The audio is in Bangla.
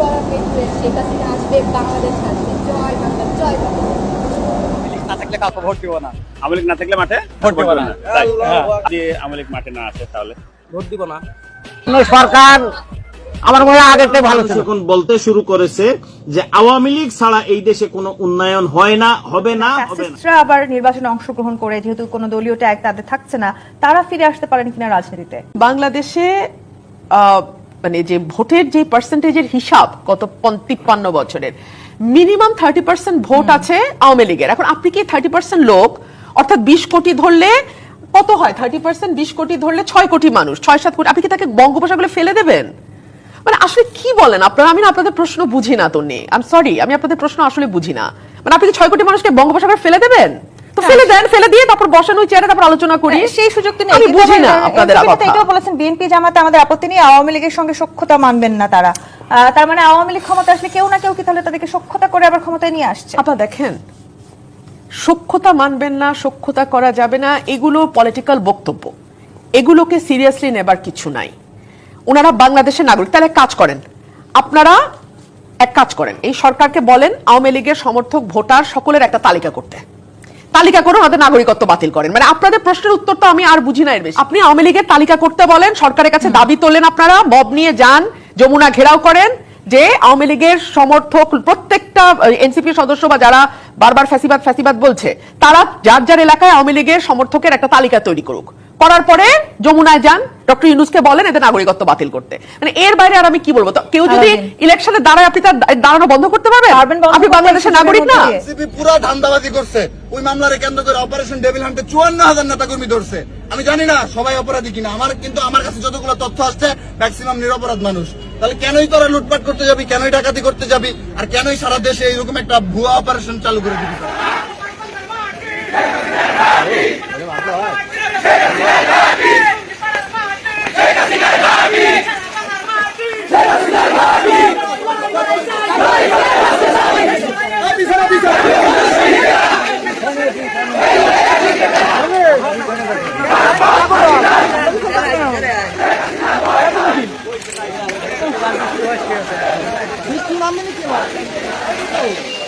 গরম শেখ হাসিনা আসবে বাংলাদেশ আসবে। জয় বাংলা জয় বাংলা। না থাকলে কাউকে ভোট দিব না। আমলিক না থাকলে মাঠে ভোট দিব না। তাই? হ্যাঁ। আমলিক মাঠে না আসে তাহলে। ভোট দিব না। সরকার আমার মনে হয় আগের থেকে ভালো ছিল। এখন বলতে শুরু করেছে যে আওয়ামী লীগ ছাড়া এই দেশে কোনো উন্নয়ন হয় না হবে না হবে না। আবার নির্বাচনে অংশগ্রহণ করে যেহেতু কোনো দলীয় ট্যাগ তাদের থাকছে না তারা ফিরে আসতে পারেন কিনা রাজনীতিতে? বাংলাদেশে আহ, মানে যে ভোটের যে পার্সেন্টেজের হিসাব গত পন- তিপ্পান্ন বছরের মিনিমাম থার্টি পার্সেন্ট ভোট আছে আওয়ামী লীগের। এখন আপনি কি থার্টি পার্সেন্ট লোক অর্থাৎ বিশ কোটি ধরলে কত হয়? থার্টি পার্সেন্ট বিশ কোটি ধরলে ছয় কোটি মানুষ ছয় সাত কোটি আপনি কি তাকে বঙ্গোপসাগরে ফেলে দেবেন? মানে আসলে কি বলেন আপনারা? আমি না আপনাদের প্রশ্ন বুঝি না তো নেই আই সরি আমি আপনাদের প্রশ্ন আসলে বুঝি না। মানে আপনি কি ছয় কোটি মানুষকে বঙ্গোপসাগরে ফেলে দেবেন? তো ফেলে দেন ফেলে দিয়ে তারপর বসানো চেয়ারে তারপর আলোচনা করি। হ্যাঁ, সেই সুযোগ আমি বুঝি না আপনাদের কথা এটাও বলেছেন বিএনপি জামাতে আমাদের আপত্তি নেই আওয়ামী লীগের সঙ্গে সখ্যতা মানবেন না তারা। তার মানে আওয়ামী লীগ ক্ষমতা আসলে কেউ না কেউ কি তাহলে তাদেরকে সখ্যতা করে আবার ক্ষমতায় নিয়ে আসছে? দেখেন সক্ষতা মানবেন না সক্ষতা করা যাবে না এগুলো পলিটিক্যাল বক্তব্য। এগুলোকে সিরিয়াসলি নেবার কিছু নাই। ওনারা বাংলাদেশের নাগরিক এক কাজ করেন। আপনারা এক কাজ করেন এই সরকারকে বলেন আওয়ামী লীগের সমর্থক ভোটার সকলের একটা তালিকা করতে। তালিকা করে ওনাদের নাগরিকত্ব বাতিল করেন। মানে আপনাদের প্রশ্নের উত্তর তো আমি আর বুঝি না এর বেশি। আপনি আওয়ামী লীগের তালিকা করতে বলেন, সরকারের কাছে দাবি তোলেন আপনারা, মব নিয়ে যান, যমুনা ঘেরাও করেন, যে আওয়ামী লীগের সমর্থক প্রত্যেকটা এনসিপি সদস্য বা যারা বারবার ফ্যাসিবাদ ফ্যাসিবাদ বলছে, তারা যার যার এলাকায় আওয়ামী লীগের সমর্থকের একটা তালিকা তৈরি করুক। করার পরে যমুনায় যান ডক্টর ইউনুসকে বলেন এদের নাগরিকত্ব বাতিল করতে মানে এর বাইরে আর আমি কি বলব কেউ যদি। ইলেকশনে দাঁড়ায় আপনি তার দাঁড়ানো বন্ধ করতে পারবেন আপনি বাংলাদেশের নাগরিক না পুরো ধান্দাবাজি করছে ওই মামলারে কেন্দ্র করে অপারেশন ডেভিল হান্টে চুয়ান্ন হাজার নেতা কর্মী ধরছে আমি জানি না সবাই অপরাধী কিনা আমার কিন্তু আমার কাছে যতগুলো তথ্য আসছে ম্যাক্সিমাম নিরপরাধ মানুষ তাহলে কেনই তোরা লুটপাট করতে যাবি কেনই ডাকাতি করতে যাবি আর কেনই সারা দেশে এইরকম একটা ভুয়া অপারেশন চালু করে দিবি Bittim anne mi ki var?